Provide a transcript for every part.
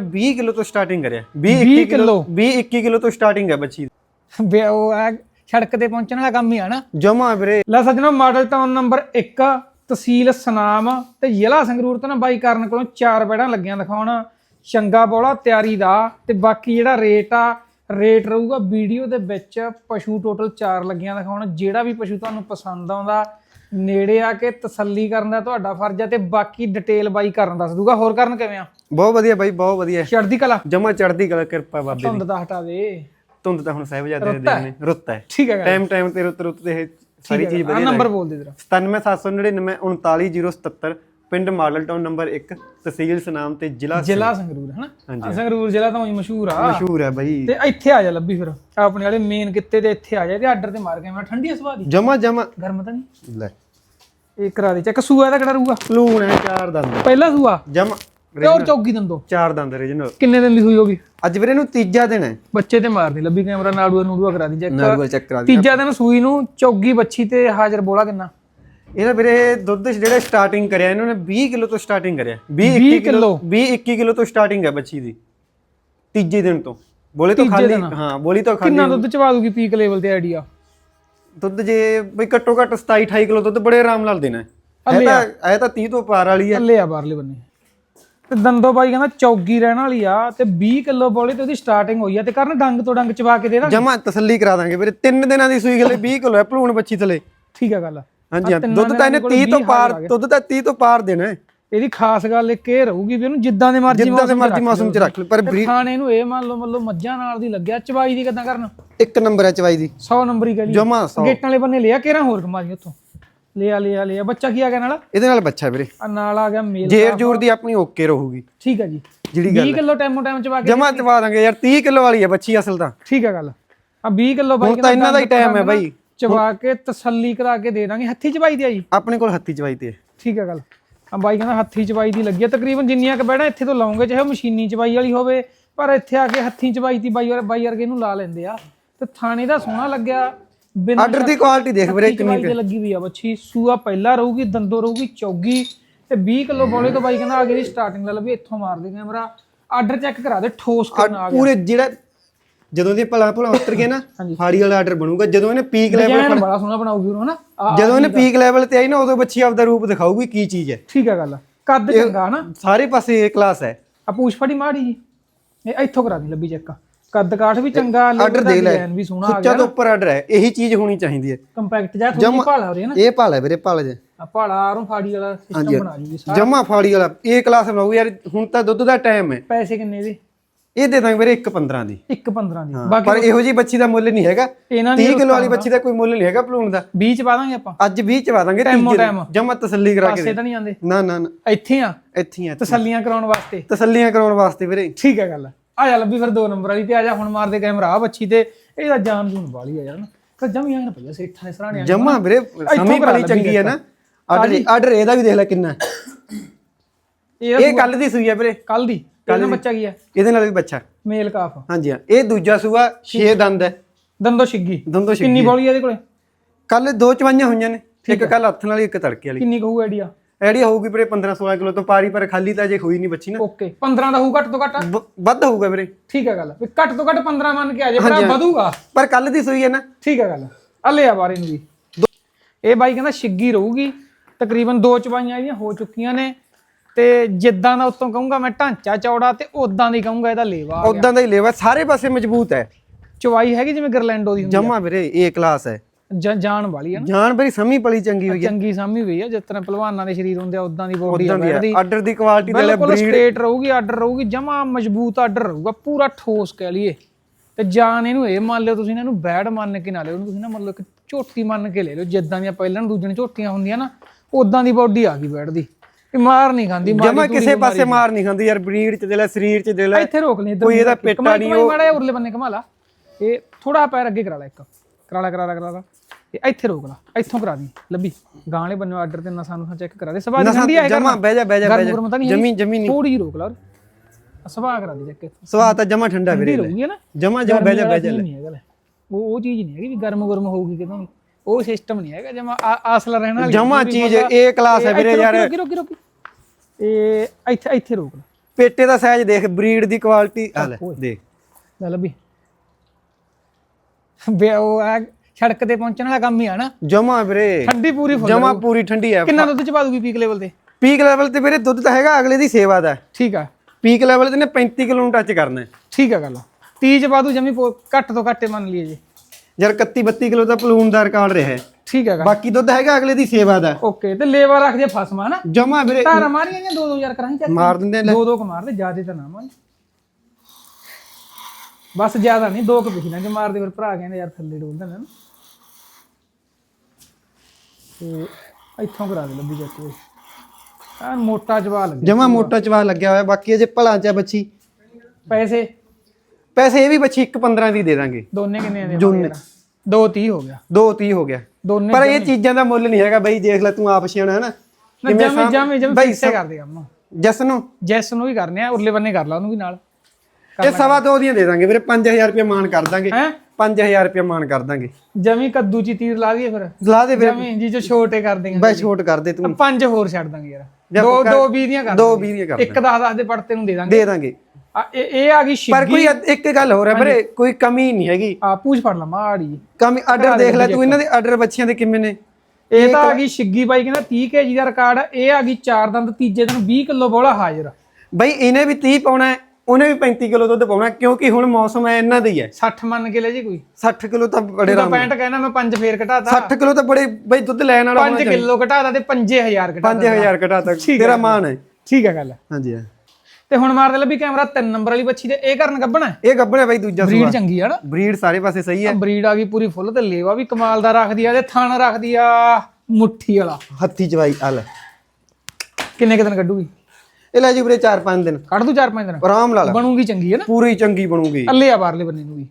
20 kilo ਤੋਂ starting ਕਰਿਆ। 20 20 21 kilo kilo. 20 21 kilo ਤੋਂ ਸਟਾਰਟਿੰਗ ਹੈ ਬੱਚੀ ਉਹ ਆ ਸੜਕ ਤੇ ਪਹੁੰਚਣ ਵਾਲਾ ਕੰਮ ਹੀ ਆ ਨਾ। ਜਮਾ ਵੀਰੇ। ਲੈ ਸੱਜਣੋ ਮਾਡਲ ਟਾਊਨ ਨੰਬਰ 1 ਤਹਿਸੀਲ ਸਨਾਮ ਤੇ ਜ਼ਿਲ੍ਹਾ ਸੰਗਰੂਰ ਤੋਂ ਨਾ ਬਾਈ ਕਰਨ ਕੋਲੋਂ ਚਾਰ ਬੈੜਾਂ ਲੱਗੀਆਂ ਦਿਖਾਉਣ। ਚੰਗਾ ਬੋਲਾ ਤਿਆਰੀ ਦਾ ਤੇ ਬਾਕੀ ਜਿਹੜਾ ਰੇਟ ਆ ਰੇਟ ਰਹੂਗਾ ਵੀਡੀਓ ਦੇ ਵਿੱਚ ਪਸ਼ੂ ਟੋਟਲ ਚਾਰ ਲੱਗੀਆਂ ਦਿਖਾਉਣ। ਜਿਹੜਾ ਵੀ ਪਸ਼ੂ ਤੁਹਾਨੂੰ ਪਸੰਦ ਆਉਂਦਾ ਨੇੜੇ ਆ ਕੇ ਤਸੱਲੀ ਕਰਨ ਦਾ ਤੁਹਾਡਾ ਫਰਜ਼ ਆ ਤੇ ਬਾਕੀ ਡਿਟੇਲ ਬਾਈ ਕਰਨ ਦੱਸ ਦੂਗਾ। ਹੋਰ ਕਰਨ ਕਿਵੇਂ ਆ? ਬਹੁਤ ਵਧੀਆ ਬਾਈ ਬਹੁਤ ਵਧੀਆ। ਚੜ੍ਹਦੀ ਕਲਾ? ਜਮਾ ਚੜਦੀ ਕਲਾ ਕਿਰਪਾ ਬਾਬੇ ਦੀ। ਧੁੰਦ ਦਾ ਹਟਾ ਦੇ। ਧੁੰਦ ਤਾਂ ਹੁਣ ਸਾਹਿਬਜ਼ਾਦੇ ਦੇ ਦਿਨ ਨੇ ਰੁੱਤ ਹੈ। ਠੀਕ ਹੈ ਟਾਈਮ ਟਾਈਮ ਤੇ ਰੁੱਤ ਰੁੱਤ ਤੇ ਸਾਰੀ ਚੀਜ਼ ਆ ਵਧੀਆ ਨੰਬਰ ਬੋਲ ਦੇ ਜਰਾ। 97799 39077 ਪਿੰਡ ਮਾਡਲ ਟਾਊਨ ਨੰਬਰ 1 ਤਹਿਸੀਲ ਸਨਾਮ ਤੇ ਜ਼ਿਲ੍ਹਾ ਜ਼ਿਲ੍ਹਾ ਸੰਗਰੂਰ ਹਨਾ? ਆ ਸੰਗਰੂਰ ਜ਼ਿਲ੍ਹਾ ਤਾਂ ਉਂਝ ਮਸ਼ਹੂਰ ਆ। ਮਸ਼ਹੂਰ ਹੈ ਬਾਈ। ਤੇ ਇੱਥੇ ਆ ਜਾ ਲੱਭੀ ਫਿਰ। ਆਪਣੇ ਵਾਲੇ ਮੇਨ ਕਿੱਤੇ ਤੇ ਇੱਥੇ ਆ ਜਾ ਤੇ ਆਰਡਰ ਤੇ ਮਾਰ ਕੇ ਮੈਂ ਠੰਡੀ ਸੁਭਾਅ ਦੀ। ਜਮਾ ਜਮਾ। ਗਰਮ ਤਾਂ ਨਹੀਂ? ਲੈ। ਇਹ ਕਰਾ ਦੇ ਚੈੱਕ ਸੂਆ ਦਾ ਕਿਹੜਾ ਰਹੂਗਾ ਪਲੂਣ ਹੈ ਚਾਰ ਦੰਦ। ਪਹਿਲਾ ਸੂਆ? ਜਮਾ ਤੇ ਹੋਰ ਚੌਗੀ ਦੰਦੋ ਚਾਰ ਦੰਦ origignal ਕਿੰਨੇ ਦਿਨ ਦੀ ਸੂਈ ਹੋਗੀ ਅੱਜ ਵੀਰੇ ਨੂੰ ਤੀਜਾ ਦਿਨ ਹੈ। ਬੱਚੇ ਤੇ ਮਾਰਦੀ ਲੱਭੀ ਕੈਮਰਾ ਨਾੜੂਆ ਨੂੜੂਆ ਕਰਾ ਦੀ ਚੈੱਕ। ਨਾਰੂਆ ਚੈੱਕ ਕਰਾ ਦੀ। ਤੀਜਾ ਦਿਨ ਸੂਈ ਨੂੰ ਚੌਗੀ ਬੱਚੀ ਤੇ ਹਾਜ਼ਰ ਬੋਲਾ ਕਿੰਨਾ? ਇਹਦਾ ਵੀਰੇ ਦੁੱਧ ਜਿਹੜਾ ਸਟਾਰਟਿੰਗ ਕਰਿਆ ਇਹਨਾਂ ਨੇ 20 ਕਿਲੋ ਤੋਂ ਸਟਾਰਟਿੰਗ ਕਰਿਆ। 20 20 21 ਕਿਲੋ 20 21 ਕਿਲੋ ਤੋਂ ਸਟਾਰਟਿੰਗ ਹੈ ਬੱਚੀ ਦੀ। ਤੀਜੇ ਦਿਨ ਤੋਂ। ਬੋਲੇ ਤਾਂ ਖਾਲੀ ਹਾਂ ਬੋਲੀ ਤਾਂ ਖਾਲੀ। ਕਿੰਨਾ ਦੁੱਧ ਚਵਾ ਦੂਗੀ ਪੀਕ ਲੈਵਲ ਤੇ ਆਈਡੀਆ ਦੁੱਧ ਜੇ ਬਈ ਘੱਟੋ ਘੱਟ 27 28 ਕਿਲੋ ਦੁੱਧ ਬੜੇ ਆਰਾਮ ਨਾਲ ਦੇਣਾ ਹੈ। ਇਹ ਤਾਂ ਇਹ ਤਾਂ 30 ਤੋਂ ਪਾਰ ਵਾਲੀ ਹੈ। ਥੱਲੇ ਆ ਬਾਹਰਲੇ ਬੰਨੇ। ਤੇ ਦੰਦੋ ਬਾਈ ਕਹਿੰਦਾ ਚੌਗੀ ਰਹਿਣ ਵਾਲੀ ਆ ਤੇ 20 ਕਿਲੋ ਬੋਲੇ ਤੇ ਉਹਦੀ ਸਟਾਰਟਿੰਗ ਹੋਈ ਆ ਤੇ ਕਰਨ ਡੰਗ ਤੋਂ ਡੰਗ ਚਵਾ ਕੇ ਦੇ ਦਾਂ ਜਮਾ ਤਸੱਲੀ ਕਰਾ ਦਾਂਗੇ ਵੀਰੇ। ਤਿੰਨ ਦਿਨਾਂ ਦੀ ਸੂਈ ਖਲੇ 20 ਕਿਲੋ ਹੈ ਭਲੂਣ ਬੱਚੀ ਥਲੇ। ਠੀਕ ਆ ਗੱਲ ਹਾਂਜੀ ਦੁੱਧ ਤਾਂ ਇਹਨੇ 30 ਤੋਂ ਪਾਰ ਦੁੱਧ ਤਾਂ 30 ਤੋਂ ਪਾਰ ਦੇਣਾ ਹੈ। ਇਹਦੀ ਖਾਸ ਗੱਲ ਇੱਕ ਇਹ ਰਹੂਗੀ ਵੀ ਉਹਨੂੰ ਜਿੱਦਾਂ ਦੇ ਮਰਜ਼ੀ ਜਿੱਦਾਂ ਦੇ ਮਰਜ਼ੀ ਮੌਸਮ ਚ ਰੱਖ ਲੈ ਪਰ ਖਾਣੇ ਨੂੰ ਇਹ ਮੰਨ ਲਓ ਮੰਨ ਲਓ ਮੱਝਾਂ ਨਾਲ ਦੀ ਲੱਗਿਆ ਚਵਾਈ ਦੀ ਕਿਦਾਂ ਕਰਨ? ਇੱਕ ਨੰਬਰ ਹੈ ਚਵਾਈ ਦੀ। 100 ਨੰਬਰ ਹੀ ਕਹ ਜਮਾ 100 ਗੇਟਾਂ ਵਾਲੇ ਬੰਨੇ ਲਿਆ ਕਿਹੜਾ ਹੋਰ ਕਮਾ ਦੀ ਉੱਥੋਂ? ਲਿਆ ਲਿਆ ਲਿਆ। ਬੱਚਾ ਕੀ ਆ ਗਿਆ ਨਾਲ? ਇਹਦੇ ਨਾਲ ਬੱਚਾ ਵੀਰੇ। ਆ ਨਾਲ ਆ ਗਿਆ ਮੇਲ। ਜੇਰ ਜੂਰ ਦੀ ਆਪਣੀ ਓਕੇ ਰਹੂਗੀ। ਠੀਕ ਆ ਜੀ। ਜਿਹੜੀ 20 ਕਿਲੋ ਟਾਈਮੋ ਟਾਈਮ ਚਵਾ ਕੇ ਜਮਾ ਚਵਾ ਦਾਂਗੇ ਯਾਰ 30 ਕਿਲੋ ਵਾਲੀ ਹੈ ਬੱਚੀ ਅਸਲ ਤਾਂ। ਠੀਕ ਆ ਗੱਲ। ਆ 20 ਕਿਲੋ ਬਾਈ ਹੁਣ ਤਾਂ ਇਹਨਾਂ ਦਾ ਹੀ ਟਾਈਮ ਹੈ ਬਾਈ। ਚਵਾ ਕੇ ਤਸੱਲੀ ਕਰਾ ਕੇ ਦੇ ਦਾਂਗੇ। ਹੱਥੀ ਚਵਾਈ ਦੀ ਆ ਜੀ? ਆਪਣੇ ਕੋਲ ਹੱਥੀ ਚਵਾਈ ਤੇ ਹੈ। ਠੀਕ ਹੈ ਗੱਲ। ਆ ਬਾਈ ਕਹਿੰਦਾ ਹੱਥੀ ਚਵਾਈ ਦੀ ਲੱਗੀ ਆ। ਤਕਰੀਬਨ ਜਿੰਨੀਆਂ ਕ ਬਹਿਣਾ ਇੱਥੇ ਤੋਂ ਲਾਉਂਗੇ ਚਾਹੇ ਉਹ ਮਸ਼ੀਨੀ ਚਵਾਈ ਵਾਲੀ ਹੋਵੇ ਪਰ ਇੱਥੇ ਆ ਕੇ ਹੱਥੀ ਚਵਾਈ ਦੀ ਬਾਈ ਬਾਈ ਵਰਗੇ ਨੂੰ ਲਾ ਲੈਂਦੇ ਆ। ਤੇ ਥਾਣੇ ਦਾ ਸੋਹਣਾ ਲੱਗਿਆ। ਬਿਨਾਂ ਆਰਡਰ ਦੀ ਕੁਆਲਿਟੀ ਦੇਖ ਵੀਰੇ ਕਿੰਨੀ ਤੇ ਲੱਗੀ ਵੀ ਆ ਬੱਚੀ। ਸੂਆ ਪਹਿਲਾਂ ਰਹੂਗੀ ਦੰਦੋ ਰਹੂਗੀ ਚੌਗੀ। ਤੇ 20 ਕਿਲੋ ਬੋਲੇ ਤੋਂ ਬਾਈ ਕਹਿੰਦਾ ਅਗੇ ਦੀ ਸਟਾਰਟਿੰਗ ਲੈ ਲਵੇ ਇੱਥੋਂ ਮਾਰ ਦੇ ਕੈਮਰਾ ਆਰਡਰ ਚੈੱਕ ਕਰਾ ਦੇ ਠੋਸ ਕਰਨ ਆ ਪੂਰੇ ਜਿਹੜਾ ਜਦੋਂ ਦੀ ਭਲਾ ਭਲਾ ਉਤਰ ਗਏ ਨਾ ਫਾੜੀ ਵਾਲਾ ਆਰਡਰ ਬਣੂਗਾ। ਜਦੋਂ ਇਹਨੇ ਪੀਕ ਲੈਵਲ ਡਿਜ਼ਾਈਨ ਬੜਾ ਸੋਹਣਾ ਬਣਾਉਗੀ ਉਹ ਹਨਾ? ਜਦੋਂ ਇਹਨੇ ਪੀਕ ਲੈਵਲ ਤੇ ਆਈ ਨਾ ਉਦੋਂ ਬੱਚੀ ਆਪਦਾ ਰੂਪ ਦਿਖਾਊਗੀ ਕੀ ਚੀਜ਼ ਹੈ। ਠੀਕ ਹੈ ਗੱਲ ਕੱਦ ਚੰਗਾ ਨਾ ਸਾਰੇ ਪਾਸੇ ਏ ਕਲਾਸ ਹੈ। ਆ ਪੂਛ ਫੜੀ ਮਾੜੀ ਜੀ। ਇਹ ਇੱਥੋਂ ਕਰਾ ਦੀ ਲੱਭੀ ਚੈੱਕ ਕੱਦ ਕਾਠ ਵੀ ਚੰਗਾ ਆਰਡਰ ਦੇ ਲੈ। ਡਿਜ਼ਾਈਨ ਵੀ ਸੋਹਣਾ ਆ ਉੱਚਾ ਤੋਂ ਉੱਪਰ ਆਰਡਰ ਹੈ। ਇਹੀ ਚੀਜ਼ ਹੋਣੀ ਚਾਹੀਦੀ ਹੈ। ਕੰਪੈਕਟ ਜਿਹਾ ਥੋੜੀ ਭਾਲਾ ਹੋ ਰਹੀ ਹੈ ਨਾ ਇਹ ਭਾਲ ਹੈ ਵੀਰੇ ਭਾਲ ਜੇ। ਆ ਭਾਲਾ ਆਰੋਂ ਫਾੜੀ ਵਾਲਾ ਸਿਸਟਮ ਬਣਾ ਜੂਗੀ ਜਮਾ ਫਾੜੀ ਵਾਲਾ। ਇਹ ਕਲਾਸ ਬਣਾਊ ਯਾਰ ਹੁਣ ਤਾਂ ਦੁੱਧ ਦਾ ਟਾਈਮ ਹੈ। ਪੈਸੇ ਕਿੰਨੇ ਇਹਦੇ ਇਹ ਦੇ ਦਾਂਗੇ ਵੀਰੇ 1.15 ਦੀ। 1.15 ਦੀ। ਪਰ ਇਹੋ ਜੀ ਬੱਚੀ ਦਾ ਮੁੱਲ ਨਹੀਂ ਹੈਗਾ। ਇਹਨਾਂ 30 ਕਿਲੋ ਵਾਲੀ ਬੱਚੀ ਦਾ ਕੋਈ ਮੁੱਲ ਨਹੀਂ ਹੈਗਾ ਭਲੂਣ ਦਾ। 20 ਚ ਪਾ ਦਾਂਗੇ ਆਪਾਂ। ਅੱਜ 20 ਚਵਾ ਦਾਂਗੇ ਟਾਈਮੋ ਟਾਈਮ। ਜਮਾ ਤਸੱਲੀ ਕਰਾ ਕੇ ਪਾਸੇ ਤਾਂ ਨਹੀਂ ਆਂਦੇ ਨਾ ਨਾ ਨਾ। ਇੱਥੇ ਆ। ਇੱਥੇ ਆ ਤਸੱਲੀਆਂ ਕਰਾਉਣ ਵਾਸਤੇ। ਤਸੱਲੀਆਂ ਕਰਾਉਣ ਵਾਸਤੇ ਵੀਰੇ। ਠੀਕ ਹੈ ਗੱਲ। ਆ ਜਾ ਲੱਭੀ ਫਿਰ ਦੋ ਨੰਬਰ ਵਾਲੀ ਤੇ ਆ ਜਾ ਹੁਣ ਮਾਰ ਦੇ ਕੈਮਰਾ ਆ ਬੱਚੀ ਤੇ। ਇਹਦਾ ਜਾਨ ਜੂਨ ਵਾਲੀ ਆ ਯਾਰ ਨਾ। ਤਾਂ ਜਮੀਆਂ ਨਾ ਪਈਆ ਸੇਠਾਂ ਦੇ ਸਰਾਣੇ ਜਮਾ ਵੀਰੇ ਸਮੀ ਬੜੀ ਚੰਗੀ ਹੈ ਨਾ। ਆਰਡਰ ਆਰਡਰ ਇਹਦਾ ਵੀ ਦੇਖ ਲੈ ਕਿੰਨਾ। ਇਹ ਕੱਲ ਦੀ ਸੂਈ ਹੈ ਵੀਰੇ। ਕੱਲ ਦੀ। ਕੱਲ ਬੱਚਾ ਕੀ ਆ? ਇਹਦੇ ਨਾਲ ਵੀ ਬੱਚਾ। ਮੇਲ ਕਾਫ। ਹਾਂਜੀ ਹਾਂ। ਇਹ ਦੂਜਾ ਸੂਆ 6 ਦੰਦ ਹੈ। ਦੰਦੋ ਛਿੱਗੀ। ਦੰਦੋਂ ਛੇ ਕਿੰਨੀ ਬੋਲੀ ਇਹਦੇ ਕੋਲੇ? ਕੱਲ ਦੋ ਚਵਾਈਆਂ ਹੋਈਆਂ ਨੇ। ਇੱਕ ਕੱਲ ਹੱਥ ਨਾਲ ਇੱਕ ਤੜਕੇ ਵਾਲੀ। ਕਿੰਨੀ ਕਹੂ ਆਈਡੀਆ ਐਡੀ ਹੋਊਗੀ ਵੀਰੇ 15 16 ਕਿਲੋ ਤੋਂ। ਪਾਰੀ ਪਰ ਖਾਲੀ ਤਾਂ ਜੇ ਹੋਈ ਨਹੀਂ ਬੱਚੀ ਨਾ। ਓਕੇ। 15 ਦਾ ਹੋਊ ਘੱਟ ਤੋਂ ਘੱਟ? ਵੱਧ ਹੋਊਗਾ ਵੀਰੇ। ਠੀਕ ਹੈ ਗੱਲ। ਵੀ ਘੱਟ ਤੋਂ ਘੱਟ 15 ਮੰਨ ਕੇ ਆ ਜੇ ਪਰ ਵਧੂਗਾ। ਪਰ ਕੱਲ ਦੀ ਸੂਈ ਹੈ ਨਾ। ਠੀਕ ਹੈ ਗੱਲ। ਆ ਲੈ ਆ ਬਾਰੇ ਨੂੰ ਵੀ। ਇਹ ਬਾਈ ਕਹਿੰਦਾ ਛਿੱਗੀ ਰਹੂਗੀ। ਤਕਰੀਬਨ ਦੋ ਚਵਾਈਆਂ ਇਹਦੀਆਂ ਹੋ ਚੁੱਕੀਆਂ ਨੇ। ਤੇ ਜਿੱਦਾਂ ਦਾ ਉਤੋਂ ਕਹੂੰਗਾ ਮੈਂ ਢਾਂਚਾ ਚੌੜਾ ਤੇ ਉਦਾਂ ਦੀ ਕਹੂੰਗਾ ਇਹਦਾ ਲੇਵਾ ਉਦਾਂ ਦਾ ਹੀ ਲੇਵਾ ਸਾਰੇ ਪਾਸੇ ਮਜ਼ਬੂਤ ਹੈ। ਚਵਾਈ ਹੈਗੀ ਜਿਵੇਂ ਗਰਲੈਂਡੋ ਦੀ ਹੁੰਦੀ ਜਮਾ ਵੀਰੇ ਏ ਕਲਾਸ ਹੈ। ਜਾਂ ਜਾਨ ਵਾਲੀ ਹੈ ਨਾ। ਜਾਨ ਬੜੀ ਸਮੀ ਪਲੀ ਚੰਗੀ ਹੋਈ ਹੈ ਚੰਗੀ ਸਾਮੀ ਹੋਈ ਆ ਜਿਸ ਤਰ੍ਹਾਂ ਪਹਿਲਵਾਨਾਂ ਦੇ ਸਰੀਰ ਹੁੰਦੇ ਆ ਉਦਾਂ ਦੀ ਬੋਡੀ ਆ ਉਦਾਂ ਦੀ ਆਰਡਰ ਦੀ ਕੁਆਲਿਟੀ ਦੇ ਬਿਲਕੁਲ ਸਟ੍ਰੇਟ ਰਹੂਗੀ ਆਰਡਰ ਰਹੂਗੀ ਜਮਾ ਮਜ਼ਬੂਤ ਆਰਡਰ ਰਹੂਗਾ ਪੂਰਾ ਠੋਸ ਕਹਿ ਲਈਏ। ਤੇ ਜਾਨ ਇਹਨੂੰ ਇਹ ਮੰਨ ਲਿਓ ਤੁਸੀਂ ਨਾ ਇਹਨੂੰ ਬੈਡ ਮੰਨ ਕੇ ਨਾ ਲਿਓ ਇਹਨੂੰ ਤੁਸੀਂ ਨਾ ਮਤਲਬ ਇੱਕ ਝੋਟੀ ਮੰਨ ਕੇ ਲੈ ਲਿਓ ਜਿੱਦਾਂ ਦੀਆਂ ਪਹਿਲਾਂ ਦੂਜੇ ਨੇ ਝੋਟੀਆਂ ਹੁੰਦੀਆਂ ਨਾ ਉਦਾਂ ਦੀ ਬੋਡੀ ਆ ਗਈ ਬੈਡ ਦੀ ਇਹ ਮਾਰ ਨਹੀਂ ਖਾਂਦੀ ਮਾਰ ਜਮਾ ਕਿਸੇ ਪਾਸੇ ਮਾਰ ਨਹੀਂ ਖਾਂਦੀ ਯਾਰ ਬਰੀਡ ਚ ਦੇ ਲੈ ਸਰੀਰ ਚ ਦੇ ਲੈ। ਇੱਥੇ ਰੋਕ ਲਈ ਕੋਈ ਇਹਦਾ ਪੇਟਾ ਨਹੀਂ ਉਹ। ਮਾੜਾ ਉਰਲੇ ਬੰਨੇ ਘਮਾ ਲਾ। ਇਹ ਥੋੜਾ ਪੈਰ ਅੱਗੇ ਕਰਾ ਲੈ ਇੱਕ। ਕਰਾ ਲੈ ਕਰਾ ਲੈ ਕਰਾ ਲੈ। ਇਹ ਇੱਥੇ ਰੋਕ ਲਾ ਇੱਥੋਂ ਕਰਾ ਦੀ ਲੱਭੀ। ਗਾਂ ਵਾਲੇ ਬੰਨੇ ਆਰਡਰ ਤੇ ਨਸਾਂ ਨੂੰ ਚੈੱਕ ਕਰਾ ਦੇ। ਸਭਾ ਦੀ ਠੰਡੀ ਆਏ ਜਮਾ ਬਹਿ ਜਾ ਬਹਿ ਜਾ ਬਹਿ ਜਾ। ਨਹੀਂ ਜਮੀ ਜਮੀ ਨਹੀਂ। ਥੋੜੀ ਰੋਕ ਲਾ ਸਭਾ ਕਰਾ ਦੇ ਚੈੱਕ ਸਵਾਦ ਤਾਂ ਜਮਾ ਠੰਡਾ ਵੀਰੇ ਜਮਾ ਜਮਾ ਬਹਿ ਜਾ ਬਹਿ ਜਾ ਨਹੀਂ ਲੈ। ਉਹ ਉਹ ਚੀਜ਼ ਨਹੀਂ ਹੈਗੀ ਵੀ ਗਰਮ ਗਰਮ ਹੋਊਗੀ ਕਿਦੋਂ। ਉਹ ਸਿਸਟਮ ਨਹੀਂ ਹੈਗਾ ਜਮਾ ਆਸਲਾ ਰਹਿਣ ਵਾਲੀ ਜਮਾ ਚੀਜ਼ ਏ ਕਲਾਸ ਹੈ ਵੀਰੇ ਯਾਰ। ਰੋਕੀ ਰੋਕੀ ਰੋਕੀ। ਇਹ ਇੱਥੇ ਇੱਥੇ ਰੋਕ ਪੇਟੇ ਦਾ ਸਾਈਜ਼ ਦੇਖ ਬਰੀਡ ਦੀ ਕੁਆਲਿਟੀ ਆ ਲੈ ਦੇਖ। ਲੈ ਲੱਭੀ। ਬੇ ਉਹ ਆ ਸੜਕ ਤੇ ਪਹੁੰਚਣ ਵਾਲਾ ਕੰਮ ਹੀ ਆ ਨਾ। ਜਮਾ ਵੀਰੇ। ਠੰਡੀ ਪੂਰੀ ਫੁੱਲ ਜਮਾ ਪੂਰੀ ਠੰਡੀ ਹੈ ਕਿੰਨਾ ਦੁੱਧ ਚ ਪਾ ਦੂਗੀ ਪੀਕ ਲੈਵਲ ਤੇ? ਪੀਕ ਲੈਵਲ ਤੇ ਵੀਰੇ ਦੁੱਧ ਤਾਂ ਹੈਗਾ ਅਗਲੇ ਦੀ ਸੇਵਾ ਦਾ। ਠੀਕ ਆ। ਪੀਕ ਲੈਵਲ ਤੇ ਨੇ 35 ਕਿਲੋ ਨੂੰ ਟੱਚ ਕਰਨਾ। ਠੀਕ ਆ ਗੱਲ। 30 ਚ ਪਾ ਦੂ ਜਮੀ ਘੱਟ ਤੋਂ ਘੱਟੇ ਮੰਨ ਲਈਏ ਜੀ। ਯਾਰ 31 32 ਕਿਲੋ ਦਾ ਪਲੂਨ ਦਾ ਰਿਕਾਰਡ ਰਿਹਾ ਹੈ। ਠੀਕ ਗੱਲ ਬਾਕੀ ਦੁੱਧ ਹੈਗਾ ਅਗਲੇ ਦੀ ਸੇਵਾ ਦਾ। ਓਕੇ ਤੇ ਲੇਵਾ ਰੱਖ ਦੇ ਫਸਮਾ ਨਾ। ਜਮਾ ਵੀਰੇ। ਧਾਰਾ ਮਾਰੀਆਂ ਜਾਂ ਦੋ ਦੋ ਯਾਰ ਕਰਾਂ ਚੱਕ ਮਾਰ ਦਿੰਦੇ ਆ ਲੈ। ਦੋ ਦੋ ਕ ਮਾਰ ਦੇ ਜਿਆਦੇ ਤਾਂ ਨਾ ਮਾਰ। ਬਸ ਜ਼ਿਆਦਾ ਨਹੀਂ ਦੋ ਕ ਪਿਛਲਾਂ ਚ ਮਾਰ ਦੇ ਫਿਰ ਭਰਾ ਕਹਿੰਦੇ ਯਾਰ ਥੱਲੇ ਡੋਲ ਨਾ। ਤੇ ਇੱਥੋਂ ਕਰਾ ਦੇ ਲੱਭੀ ਚੱਕ ਓਏ ਆ ਮੋਟਾ ਜਵਾ ਲੱਗੇ ਜਮਾ ਮੋਟਾ ਚਵਾ ਲੱਗਿਆ ਹੋਇਆ ਬਾਕੀ ਅਜੇ ਭਲਾਂ ਚ ਆ ਬੱਚੀ। ਪੈਸੇ। ਪੈਸੇ ਇਹ ਵੀ ਬੱਚੀ 1.15 ਦੀ ਦੇ ਦਾਂਗੇ। ਦੋਨੇ ਕਿੰਨੇ ਦੇ ਦੋਨੇ 230 ਹੋ ਗਿਆ। 2.30 ਹੋ ਗਿਆ। ਦੋਨੇ ਪਰ ਇਹ ਚੀਜ਼ਾਂ ਦਾ ਮੁੱਲ ਨਹੀਂ ਹੈਗਾ ਬਈ ਦੇਖ ਲੈ ਤੂੰ ਆਪ ਸਿਆਣਾ ਹੈ ਨਾ ਜਮੇ ਜਮੇ ਜਮੇ ਬਈ ਫਿਕਸੇ ਕਰ ਦੇ ਕੰਮ ਜਸ ਨੂੰ? ਜੈਸ ਨੂੰ ਵੀ ਕਰਨੇ ਆ ਉਰਲੇ ਬੰਨੇ ਕਰ ਲਾ ਉਹਨੂੰ ਵੀ ਨਾਲ। ਇਹ ਸਵਾ ਦੋ ਦੀਆਂ ਦੇ ਦਾਂਗੇ ਵੀਰੇ 5000 ਰੁਪਏ ਮਾਨ ਕਰ ਦਾਂਗੇ। ਹੈ? 5000 ਰੁਪਏ ਮਾਨ ਕਰ ਦਾਂਗੇ। ਜਮੀ ਕੱਦੂ ਚ ਤੀਰ ਲਾ ਦਈਏ ਫਿਰ। ਲਾ ਦੇ ਵੀਰੇ ਜਮੀ ਜੀ ਜੋ ਛੋਟੇ ਕਰ ਦੇਂਗੇ ਬਈ ਛੋਟ ਕਰ ਦੇ ਤੂੰ। ਪੰਜ ਹੋਰ ਛੱਡ ਦਾਂਗੇ ਯਾਰ। ਜਾਂ ਦੋ ਦੋ 20 ਦੀਆਂ ਕਰ ਦੋ ਦਾਂਗੇ। 20 ਦੀਆਂ ਕਰ ਇੱਕ 10 10 ਦੇ ਪੜਤੇ ਨੂੰ ਦੇ ਦਾਂਗੇ। ਦੇ ਦਾਂਗੇ। ਆ, ਇਹ ਇਹ ਆ ਗਈ ਪਰ ਛਿੱਗੀ ਕੋਈ ਇੱਕ ਗੱਲ ਹੋਰ ਹੈ ਵੀਰੇ ਕੋਈ ਕਮੀ ਨਹੀਂ ਹੈਗੀ। ਆ ਪੂਛ ਫੜ ਲਾ ਮਾੜੀ ਕਮੀ ਆਰਡਰ ਦੇਖ ਲੈ ਤੂੰ ਇਹਨਾਂ ਦੇ ਆਰਡਰ ਬੱਚਿਆਂ ਦੇ ਕਿੰਨੇ ਨੇ? ਇਹ ਤਾਂ ਆ ਗਈ ਛਿੱਗੀ ਬਾਈ ਕਹਿੰਦਾ 30 ਕੇਜੀ ਦਾ ਰਿਕਾਰਡ। ਇਹ ਆ ਗਈ ਚਾਰ ਦੰਦ ਤੀਜੇ ਦਿਨ 20 ਕਿਲੋ ਬੋਲਾ ਹਾਜ਼ਰ ਬਈ ਇਹਨੇ ਵੀ 30 ਪਾਉਣਾ ਉਹਨੇ ਵੀ 35 ਕਿਲੋ ਦੁੱਧ ਪਾਉਣਾ ਕਿਉਂਕਿ ਹੁਣ ਮੌਸਮ ਹੈ ਇਹਨਾਂ ਦਾ ਹੀ ਹੈ 60 ਮੰਨ ਕੇ ਲੈ ਜੀ ਕੋਈ। 60 ਕਿਲੋ ਤਾਂ ਬੜੇ ਤਾਂ 65 ਕਹਿਣਾ ਮੈਂ ਪੰਜ ਫੇਰ ਘਟਾਤਾ। 60 ਕਿਲੋ ਤਾਂ ਬੜੇ ਬਈ ਦੁੱਧ ਲੈਣ ਵਾਲਾ 5 ਕਿਲੋ ਘਟਾਤਾ ਤੇ 5000 ਘਟਾਤਾ। 5000 ਘਟਾ ਤੱਕ ਤੇਰਾ ਮਾਨ ਹੈ ਠੀਕ ਹੈ ਗੱਲ। ਹਾਂਜੀ ਹਾਂ। ਤੇ ਹੁਣ ਮਾਰ ਦੇ ਲੱਭੀ ਕੈਮਰਾ 3 ਨੰਬਰ ਵਾਲੀ ਬੱਚੀ ਤੇ ਇਹ ਕਰਨ ਗੱਬਣਾ ਇਹ ਗੱਬਣਾ ਬਈ ਦੂਜਾ ਬਰੀਡ ਚੰਗੀ ਆ ਨਾ? ਬਰੀਡ ਸਾਰੇ ਪਾਸੇ ਸਹੀ ਹੈ ਬਰੀਡ ਆ ਗਈ ਪੂਰੀ ਫੁੱਲ ਤੇ ਲੇਵਾ ਵੀ ਕਮਾਲ ਦਾ ਰੱਖਦੀ ਆ ਤੇ ਥਣ ਰੱਖਦੀ ਆ ਮੁੱਠੀ ਵਾਲਾ। ਹੱਥੀ ਚਵਾਈ ਆ ਲੈ। ਕਿੰਨੇ ਕੁ ਦਿਨ ਕੱਢੂਗੀ? ਇਹ ਲੈ ਜੀ ਵੀਰੇ 4-5 ਦਿਨ। ਕੱਢ ਦੂ 4-5 ਦਿਨ? ਆਰਾਮ ਨਾਲ ਬਣੂਗੀ ਚੰਗੀ ਹੈ ਨਾ? ਪੂਰੀ ਚੰਗੀ ਬਣੂਗੀ। ਅੱਲੇ ਆ ਬਾਹਰਲੇ ਬੰਨੇ ਨੂੰ ਵੀ।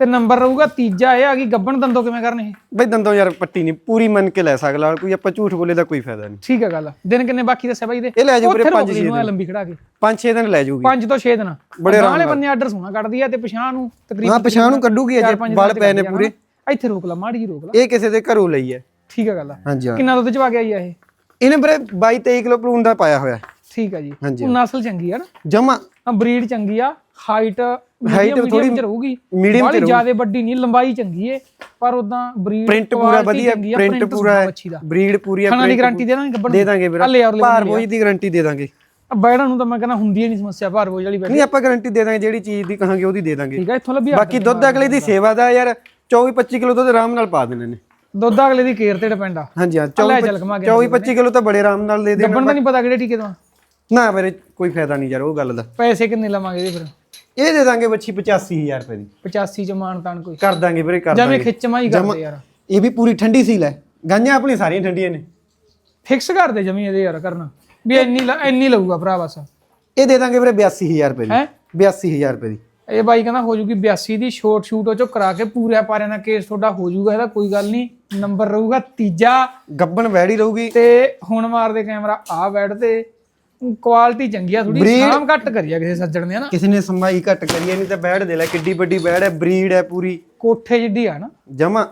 ਤੇ ਨੰਬਰ ਰਹੂਗਾ ਤੀਜਾ ਇਹ ਆ ਗਈ ਗੱਬਣ ਦੰਦੋ ਕਿਵੇਂ ਕਰਨੇ ਇਹ? ਬਈ ਦੰਦੋਂ ਯਾਰ ਪੱਟੀ ਨਹੀਂ ਪੂਰੀ ਮੰਨ ਕੇ ਲੈ ਸਕਦਾ ਕੋਈ ਆਪਾਂ ਝੂਠ ਬੋਲੇ ਦਾ ਕੋਈ ਫਾਇਦਾ ਨਹੀਂ। ਠੀਕ ਹੈ ਗੱਲ। ਦਿਨ ਕਿੰਨੇ ਬਾਕੀ ਦੱਸਿਆ ਬਾਈ ਦੇ? ਇਹ ਲੈ ਜਾਓ ਵੀਰੇ ਉੱਥੇ ਰੋਕ 5 ਲਈ ਨੂੰ ਐ ਲੰਬੀ ਖੜਾ ਕੇ। 5-6 ਦਿਨ ਲੈ ਜਾਊਗੀ। 5 ਤੋਂ 6 ਦਿਨ। ਬੜੇ ਆਰਾਮ ਵਾਲੇ ਬੰਨੇ ਆਰਡਰ ਸੋਨਾ ਕੱਢਦੀ ਆ ਤੇ ਪਛਾਣ ਨੂੰ ਤਕਰੀਬਨ ਹਾਂ ਪਛਾਣ ਨੂੰ ਕੱਢੂਗੀ ਅਜੇ ਬਲ ਪਏ ਨੇ ਪੂਰੇ। ਇੱਥੇ ਰੋਕ ਲਾ ਮਾੜੀ ਰੋਕ ਲਾ। ਇਹ ਕਿਸੇ ਦੇ ਘਰੋਂ ਲਈ ਹੈ। ਠੀਕ ਹੈ ਗੱਲ ਹਾਂਜੀ ਹਾਂ। ਕਿੰਨਾ ਦੁੱਧ ਚਵਾ ਕੇ ਆਈ ਆ ਇਹ? ਇਹਨੇ ਵੀਰੇ 22-23 ਕਿਲੋ ਪਲੂਨ ਦਾ ਪਾਇਆ ਹੋਇਆ। ਠੀਕ ਆ ਜੀ। ਉਹ ਨਸਲ ਚੰਗੀ ਆ ਨਾ? ਜਮਾ। ਬਰੀਡ ਚੰਗੀ ਆ। ਹਾਈਟ Height ਥੋੜੀ ਰਹੂਗੀ। ਚ ਬਾਹਲੀ ਜ਼ਿਆਦਾ ਵੱਡੀ ਨਹੀਂ ਲੰਬਾਈ ਚੰਗੀ ਏ ਪਰ ਉਦਾਂ ਬਰੀਡ ਪ੍ਰਿੰਟ ਪੂਰਾ ਵਧੀਆ ਪ੍ਰਿੰਟ ਪੂਰਾ ਹੈ ਦਾ। ਬਰੀਡ ਪੂਰੀ ਹੈ ਖਾਣਾ ਦੀ ਗਾਰੰਟੀ ਦੇ ਦਾਂਗੇ ਗੱਬੜ ਦੇ ਦਾਂਗੇ ਵੀਰੇ। ਭਾਰ ਬੋਝ ਦੀ ਗਾਰੰਟੀ ਦੇ ਦਾਂਗੇ। ਬੈੜਾਂ ਨੂੰ ਤਾਂ ਮੈਂ ਕਹਿੰਦਾ ਹੁੰਦੀ ਹੀ ਨਹੀਂ ਸਮੱਸਿਆ ਭਾਰ ਬੋਝ ਵਾਲੀ ਨਹੀਂ ਆਪਾਂ ਗਾਰੰਟੀ ਦੇ ਦਾਂਗੇ ਜਿਹੜੀ ਚੀਜ਼ ਦੀ ਕਹਾਂਗੇ ਉਹਦੀ ਦੇ ਦਾਂਗੇ। ਠੀਕ ਆ ਇੱਥੋਂ ਲੱਭੀ ਆ ਬਾਕੀ ਦੁੱਧ ਅਗਲੇ ਦੀ ਸੇਵਾ ਦਾ ਯਾਰ 24-25 ਕਿਲੋ ਦੁੱਧ ਆਰਾਮ ਨਾਲ ਪਾ ਦੇਣੇ ਨੇ। ਦੁੱਧ ਅਗਲੇ ਦੀ ਕੇਅਰ ਤੇ ਡਿਪੈਂਡ ਆ। ਹਾਂਜੀ ਹਾਂ ਲੈ 24 ਚੱਲ ਕਮਾ ਕੇ 24-25 ਕਿਲੋ ਤਾਂ ਬੜੇ ਆਰਾਮ ਨਾਲ ਦੇ ਦੇਣ ਗੱਬਣ ਦਾ ਨਹੀਂ ਪਤਾ ਕਿਹੜੇ ਟੀਕੇ ਤੋਂ ਆ। ਨਾ ਵੀਰੇ ਕੋਈ ਫਾਇਦਾ ਨਹੀਂ ਯਾਰ ਉਹ ਗੱਲ ਦਾ। ਪੈਸੇ ਕਿੰਨੇ ਲਵਾਂਗੇ ਇਹਦੇ ਫਿਰ? ਇਹ ਦੇ ਦਾਂਗੇ ਬੱਚੀ 85000 ਰੁਪਏ ਦੀ। 85 ਚ ਮਾਨ ਤਾਨ ਕੋਈ। ਕਰ ਦਾਂਗੇ ਵੀਰੇ ਕਰ ਜਿਵੇਂ ਦਾਂਗੇ। ਖਿੱਚਮਾ ਹੀ ਕਰਦੇ ਯਾਰ। ਇਹ ਵੀ ਪੂਰੀ ਠੰਡੀ ਸੀ ਲੈ ਗਾਂਆਂ ਆਪਣੀ ਸਾਰੀਆਂ ਠੰਡੀਆਂ ਨੇ। ਫਿਕਸ ਕਰ ਦੇ ਜਮੀ ਇਹਦੇ ਯਾਰ ਕਰਨਾ। ਵੀ ਇੰਨੀ ਇੰਨੀ ਲਊਗਾ ਭਰਾ ਬਸ। ਇਹ ਦੇ ਦਾਂਗੇ ਵੀਰੇ 82000 ਰੁਪਏ ਦੀ। ਹੈ? 82000 ਰੁਪਏ ਦੀ। ਇਹ ਬਾਈ ਕਹਿੰਦਾ ਹੋ ਜੂਗੀ 82 ਦੀ ਸ਼ੋਰਟ ਸ਼ੂਟ ਉਹ ਚੋਂ ਕਰਾ ਕੇ ਪੂਰੇ ਪਾਰਿਆਂ ਦਾ ਕੇਸ ਤੁਹਾਡਾ ਹੋ ਜੂਗਾ ਇਹਦਾ ਕੋਈ ਗੱਲ ਨਹੀਂ। ਨੰਬਰ ਰਹੂਗਾ ਤੀਜਾ। ਗੱਬਣ ਵੈੜੀ ਰਹੂਗੀ। ਤੇ ਹੁਣ ਮਾਰਦੇ ਕੈਮਰਾ ਆ ਬੈਡ ਤੇ। ਕੁਆਲਿਟੀ ਚੰਗੀ ਆ ਥੋੜੀ ਸਾਮ ਘੱਟ ਕਰੀਆ ਕਿਸੇ ਸੱਜਣ ਨੇ ਨਾ ਕਿਸੇ ਨੇ ਸਮਾਈ ਘੱਟ ਕਰੀ ਹੈ, ਨਹੀਂ ਤਾਂ ਬੈੜ ਦੇ ਲੈ ਕਿੱਡੀ ਵੱਡੀ ਬੈੜ ਹੈ ਬਰੀਡ ਹੈ ਪੂਰੀ। ਕੋਠੇ ਜਿੱਡੀ ਆ ਨਾ ਜਮਾ।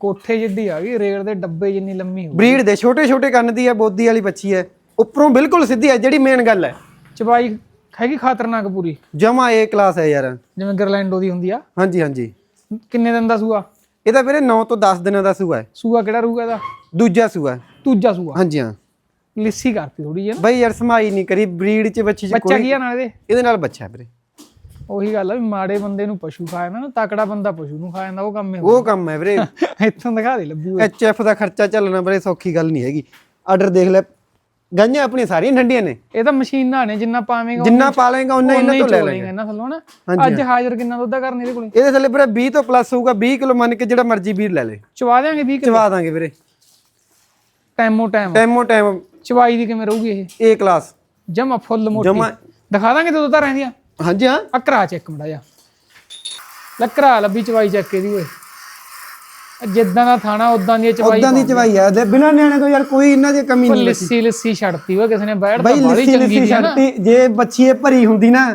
ਕੋਠੇ ਜਿੱਡੀ ਆ ਗਈ ਰੇਲ ਦੇ ਡੱਬੇ ਜਿੰਨੀ ਲੰਮੀ ਹੋ ਬਰੀਡ ਦੇ ਛੋਟੇ ਛੋਟੇ ਕੰਨ ਦੀ ਹੈ ਬੋਦੀ ਵਾਲੀ ਬੱਚੀ ਹੈ। ਉੱਪਰੋਂ ਬਿਲਕੁਲ ਸਿੱਧੀ ਹੈ ਜਿਹੜੀ ਮੇਨ ਗੱਲ ਹੈ। ਚਬਾਈ ਹੈਗੀ ਖਤਰਨਾਕ ਪੂਰੀ? ਜਮਾ ਏ ਕਲਾਸ ਹੈ ਯਾਰ। ਜਿਵੇਂ ਗਰਲੈਂਡੋ ਦੀ ਹੁੰਦੀ ਆ। ਹਾਂਜੀ ਹਾਂਜੀ। ਕਿੰਨੇ ਦਿਨ ਦਾ ਸੂਆ? ਇਹ ਤਾਂ ਵੀਰੇ 9 ਤੋਂ 10 ਦਿਨਾਂ ਦਾ ਸੂਆ ਹੈ। ਸੂਆ ਕਿਹੜਾ ਰਹੂਗਾ ਇਹਦਾ? ਦੂਜਾ ਸੂਆ। ਹੈ। ਦੂਜਾ ਸੂਆ। ਹਾਂਜੀ ਹਾਂ। ਲਿੱਸੀ ਕਰਤੀ ਥੋੜੀ ਜਿਹੀ ਨਾ। ਬਈ ਯਾਰ ਸਮਾਈ ਨਹੀਂ ਕਰੀ ਬਰੀਡ ਚ ਬੱਚੀ ਚ ਬੱਚਾ ਕੀ ਆ ਨਾਲ ਇਹਦੇ? ਇਹਦੇ ਨਾਲ ਬੱਚਾ ਹੈ ਵੀਰੇ। ਉਹੀ ਗੱਲ ਆ ਵੀ ਮਾੜੇ ਬੰਦੇ ਨੂੰ ਪਸ਼ੂ ਖਾ ਜਾਂਦਾ ਨਾ ਤਕੜਾ ਬੰਦਾ ਪਸ਼ੂ ਨੂੰ ਖਾ ਜਾਂਦਾ ਉਹ ਕੰਮ ਹੀ ਉਹ ਕੰਮ ਹੈ ਵੀਰੇ। ਇੱਥੋਂ ਦਿਖਾ ਦੇ ਲੱਭੂ ਐਚਐਫ ਦਾ ਖਰਚਾ ਚੱਲਣਾ ਵੀਰੇ ਸੌਖੀ ਗੱਲ ਨਹੀਂ ਹੈਗੀ। ਆਰਡਰ ਦੇਖ ਲੈ। ਗਾਂਆਂ ਆਪਣੀਆਂ ਸਾਰੀਆਂ ਠੰਡੀਆਂ ਨੇ। ਇਹ ਤਾਂ ਮਸ਼ੀਨਾਂ ਨੇ ਜਿੰਨਾ ਪਾਵੇਂਗਾ ਜਿੰਨਾ ਪਾਲੇਗਾ ਉਹਨਾਂ ਇਹਨਾਂ ਤੋਂ ਲੈ ਲੈ ਲਏਗਾ ਇਹਨਾਂ ਥੱਲੋਂ ਨਾ। ਅੱਜ ਹਾਜ਼ਰ ਕਿੰਨਾ ਦੁੱਧ ਕਰਨ ਇਹਦੇ ਕੋਲੇ? ਇਹਦੇ ਥੱਲੇ ਵੀਰੇ 20 ਤੋਂ ਪਲੱਸ ਹੋਊਗਾ 20 ਕਿਲੋ ਮੰਨ ਕੇ ਜਿਹੜਾ ਮਰਜ਼ੀ ਵੀਰ ਲੈ ਲੇ। ਚਵਾ ਦਿਆਂਗੇ 20 ਕਿਲੋ। ਚਵਾ ਦਾਂਗੇ ਵੀਰੇ। ਟਾਈਮੋ ਟਾਈਮ ਟਾਈਮੋ ਟਾਈਮ ਚਵਾਈ ਦੀ ਕਿਵੇਂ ਰਹੂਗੀ ਇਹ? ਏ ਕਲਾਸ ਜਮਾ ਫੁੱਲ ਮੋਟੀ। ਜਮਾ। ਦਿਖਾ ਦਾਂਗੇ ਦੁੱਧ ਤਾਂ ਰਹਿੰਦੀਆਂ। ਹਾਂਜੀ ਹਾਂ। ਅਕਰਾ ਚੈੱਕ ਮੜਾ ਜਾ ਲੱਕਰਾ ਲੱਭੀ ਚਵਾਈ ਚੱਕ ਇਹਦੀ ਓਏ। ਜਿੱਦਾਂ ਦਾ ਥਾਣਾ ਉਦਾਂ ਦੀ ਇਹ ਚਵਾਈ ਉਦਾਂ ਦੀ ਚਵਾਈ ਆ। ਤੇ ਬਿਨਾਂ ਨਿਆਣੇ ਤੋਂ ਯਾਰ ਕੋਈ ਇਹਨਾਂ ਦੀ ਕਮੀ ਨਹੀਂ ਲਿੱਸੀ ਲਿੱਸੀ ਛੱਡਤੀ ਓਏ ਕਿਸੇ ਨੇ ਬੈਠ ਤਾਂ ਬਈ ਲਿੱਸੀ ਚੰਗੀ ਲਿੱਸੀ ਦੀ ਆ ਨਾ। ਛੱਡਤੀ। ਜੇ ਬੱਚੀ ਇਹ ਭਰੀ ਹੁੰਦੀ ਨਾ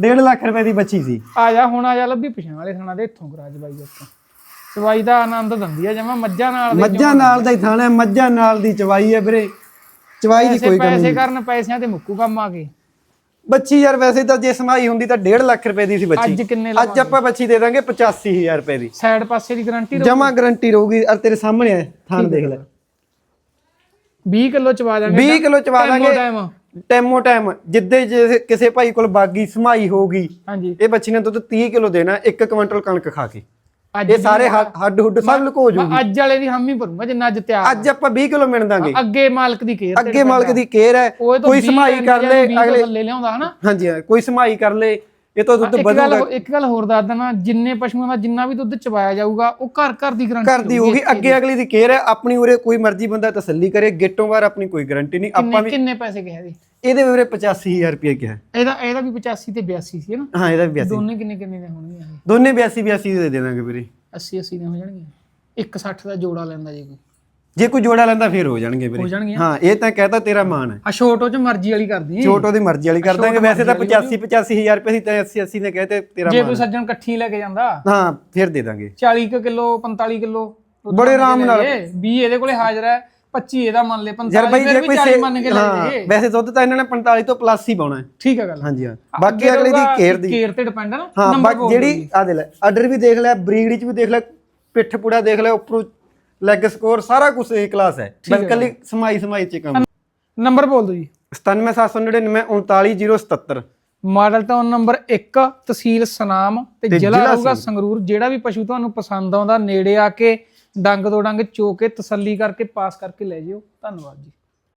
1.5 ਲੱਖ ਰੁਪਏ ਦੀ ਬੱਚੀ ਸੀ। ਆ ਜਾ ਹੁਣ ਆ ਜਾ ਲੱਭੀ ਪਛਾਣ ਵਾਲੇ ਥਾਣਾ ਦੇ ਇੱਥੋਂ ਕਰਾ ਚਵਾਈ ਉੱਤੋਂ ਚਵਾਈ ਦਾ ਆਨੰਦ ਦਿੰਦੀ ਆ ਜਮਾ ਮੱਝਾਂ ਨਾਲ ਦੇ ਮੱਝਾਂ ਨਾਲ ਦਾ ਹੀ ਥਾਣਾ ਹੈ, ਮੱਝਾਂ ਨਾਲ ਦੀ ਚਵਾਈ ਹੈ ਵੀਰੇ। ਚਵਾਈ ਦੀ ਕੋਈ ਕਮੀ ਪੈਸੇ ਕਰਨ ਪੈਸਿਆਂ ਤੇ ਮੁੱਕੂ ਕੰਮ ਆ ਕੇ। ਬੱਚੀ ਯਾਰ ਵੈਸੇ ਤਾਂ ਜੇ ਸਮਾਈ ਹੁੰਦੀ ਤਾਂ 1.5 ਲੱਖ ਰੁਪਏ ਦੀ ਸੀ ਬੱਚੀ। ਅੱਜ ਕਿੰਨੇ ਅੱਜ ਆਪਾਂ ਬੱਚੀ ਦੇ ਦਾਂਗੇ 85000 ਰੁਪਏ ਦੀ। ਸਾਈਡ ਪਾਸੇ ਦੀ ਗਾਰੰਟੀ ਜਮਾ ਗਾਰੰਟੀ ਰਹੂਗੀ। ਅਰ ਤੇਰੇ ਸਾਹਮਣੇ ਹੈ ਥਾਣ ਦੇਖ ਲੈ। 20 ਕਿਲੋ ਚਵਾ ਦਾਂਗੇ। 20 ਕਿਲੋ ਚਵਾ ਦਾਂਗੇ। ਟਾਈਮ ਟੈਮੋ ਟਾਈਮ ਜਿੱਦੇ ਜੇ ਕਿਸੇ ਭਾਈ ਕੋਲ ਬਾਗੀ ਸਮਾਈ ਹੋਊਗੀ ਹਾਂਜੀ। ਇਹ ਬੱਚੀ ਨੇ ਦੁੱਧ 30 ਕਿਲੋ ਦੇਣਾ 1 ਕੁਇੰਟਲ ਕਣਕ ਖਾ ਕੇ। ਅੱਜ ਇਹ ਸਾਰੇ ਹੱਡ ਹੱਡ ਸਭ ਲੁਕੋ ਜੂ ਮੈਂ ਅੱਜ ਵਾਲੇ ਦੀ ਹਾਮੀ ਭਰੂੰਗਾ ਜਿੰਨਾ ਅੱਜ ਤਿਆਰ ਅੱਜ ਆਪਾਂ 20 ਕਿਲੋ ਮਿਣ ਦਾਂਗੇ। ਅੱਗੇ ਮਾਲਕ ਦੀ ਕੇਅਰ ਅੱਗੇ ਮਾਲਕ ਦੀ ਕੇਅਰ ਹੈ। ਕੋਈ 20 ਸਮਾਈ ਕਰ ਲੈ ਅਗਲੇ ਥੱਲੇ ਲਿਆਉਂਦਾ ਹਨਾ? ਹਾਂਜੀ ਹਾਂ, ਕੋਈ ਸਮਾਈ ਕਰ ਲੈ ਇਹ ਤਾਂ ਦੁੱਧ ਇੱਕ ਗੱਲ ਵਧੂਗਾ। ਇੱਕ ਗੱਲ ਹੋਰ ਦੱਸ ਦਣਾ ਜਿੰਨੇ ਪਸ਼ੂਆਂ ਦਾ ਜਿੰਨਾ ਵੀ ਦੁੱਧ ਚਵਾਇਆ ਜਾਊਗਾ ਉਹ ਘਰ ਘਰ ਦੀ ਗਾਰੰਟੀ ਕਰਦੀ ਹੋਊਗੀ ਅੱਗੇ ਅਗਲੀ ਦੀ ਕੇਅਰ ਹੈ ਆਪਣੀ ਉਰੇ ਕੋਈ ਮਰਜ਼ੀ ਬੰਦਾ ਤਸੱਲੀ ਕਰੇ ਗੇਟੋਂ ਬਾਹਰ ਆਪਣੀ ਕੋਈ ਗਾਰੰਟੀ ਨਹੀਂ। ਆਪਾਂ ਕਿੰਨੇ ਕਿੰਨੇ ਪੈਸੇ ਕਿਹਾ ਜੀ ਇਹਦੇ ਉਰੇ 85000 ਰੁਪਏ ਕਿਹਾ ਇਹਦਾ ਇਹਦਾ ਵੀ 85 ਤੇ 82 ਸੀ ਨਾ? ਹਾਂ ਇਹਦਾ ਵੀ 82 ਦੋਨੇ ਕਿੰਨੇ ਕਿੰਨੇ ਦੇ ਹੋਣਗੇ ਇਹ? ਦੋਨੇ 82 82 ਦੇ ਦੇ ਦਾਂਗੇ ਵੀਰੇ। 80 80 ਦੇ ਹੋ ਜਾਣਗੇ? 160 ਦਾ ਜੋੜਾ ਲੈਂਦਾ ਜੀ ਕੋਈ। ਜੇ ਕੋਈ ਜੋੜਾ ਲੈਂਦਾ ਫੇਰ ਹੋ ਜਾਣਗੇ ਵੀਰੇ। ਹੋ ਜਾਣਗੇ ਹਾਂ ਇਹ ਤਾਂ ਕਹਤਾ ਤੇਰਾ ਮਾਨ ਹੈ। ਆ ਛੋਟੋ ਚ ਮਰਜ਼ੀ ਵਾਲੀ ਕਰਦੀ ਛੋਟ ਉਹਦੀ ਮਰਜ਼ੀ ਵਾਲੀ ਕਰ ਦਾਂਗੇ। ਵੈਸੇ ਤਾਂ 85 85000 ਰੁਪਏ ਸੀ ਤਾਂ 80 80 ਨੇ ਕਹਤੇ ਤੇਰਾ ਜੇ ਮਾਨ ਕੋਈ ਸੱਜਣ ਇਕੱਠੀ ਲੈ ਕੇ ਜਾਂਦਾ? ਹਾਂ ਫੇਰ ਦੇ ਦਾਂਗੇ। 40 ਕੁ ਕਿਲੋ 45 ਕਿਲੋ। ਬੜੇ ਆਰਾਮ ਨਾਲ। 20 ਇਹਦੇ ਕੋਲੇ ਹਾਜ਼ਰ ਹੈ। 25 ਇਹਦਾ ਮੰਨ ਲੈ 45 ਯਾਰ ਬਾਈ ਫਿਰ ਜੇ ਵੀ ਕੋਈ 40 ਸੇ- ਮੰਨ ਕੇ ਲੈ ਹਾਂ ਵੈਸੇ ਦੁੱਧ ਤਾਂ ਇਹਨਾਂ ਨੇ 45 ਤੋਂ ਪਲੱਸ ਹੀ ਪਾਉਣਾ ਹੈ। ਠੀਕ ਹੈ ਗੱਲ। ਹਾਂਜੀ ਹਾਂ। ਬਾਕੀ ਅਗਲੇ ਦੀ ਕੇਅਰ ਦੀ। ਕੇਅਰ ਤੇ ਡਿਪੈਂਡ ਹੈ ਨਾ ਹਾਂ ਬਾਕੀ ਜਿਹੜੀ ਆ ਦੇ ਲੈ ਆਰਡਰ ਵੀ ਦੇਖ ਲੈ ਬਰੀਡ ਚ ਵੀ ਦੇਖ ਲੈ ਪਿੱਠ ਪੂੜਾ ਦੇਖ ਲੈ ਉੱਪਰੋਂ ਲੈਗ ਸਕੋਰ ਸਾਰਾ ਕੁਝ ਇਹ ਕਲਾਸ ਹੈ। ਬਸ ਕੱਲੀ ਸਮਾਈ ਸਮਾਈ ਚ ਕੰਮ। ਨੰਬਰ ਬੋਲ ਦਿਓ ਜੀ। 97799 39077 ਮਾਡਲ ਟਾਊਨ ਨੰਬਰ 1 ਤਹਿਸੀਲ ਸਨਾਮ ਤੇ ਜ਼ਿਲ੍ਹਾ ਰਹੂਗਾ ਸੰਗਰੂਰ ਜਿਹੜਾ ਵੀ ਪਸ਼ੂ ਤੁਹਾਨੂੰ ਪਸੰਦ ਆਉਂਦਾ ਨੇੜੇ ਆ ਕੇ ਡੰਗ ਤੋਂ ਡੰਗ ਚੋ ਕੇ ਤਸੱਲੀ ਕਰਕੇ ਪਾਸ ਕਰਕੇ ਲੈ ਜਿਓ। ਧੰਨਵਾਦ ਜੀ।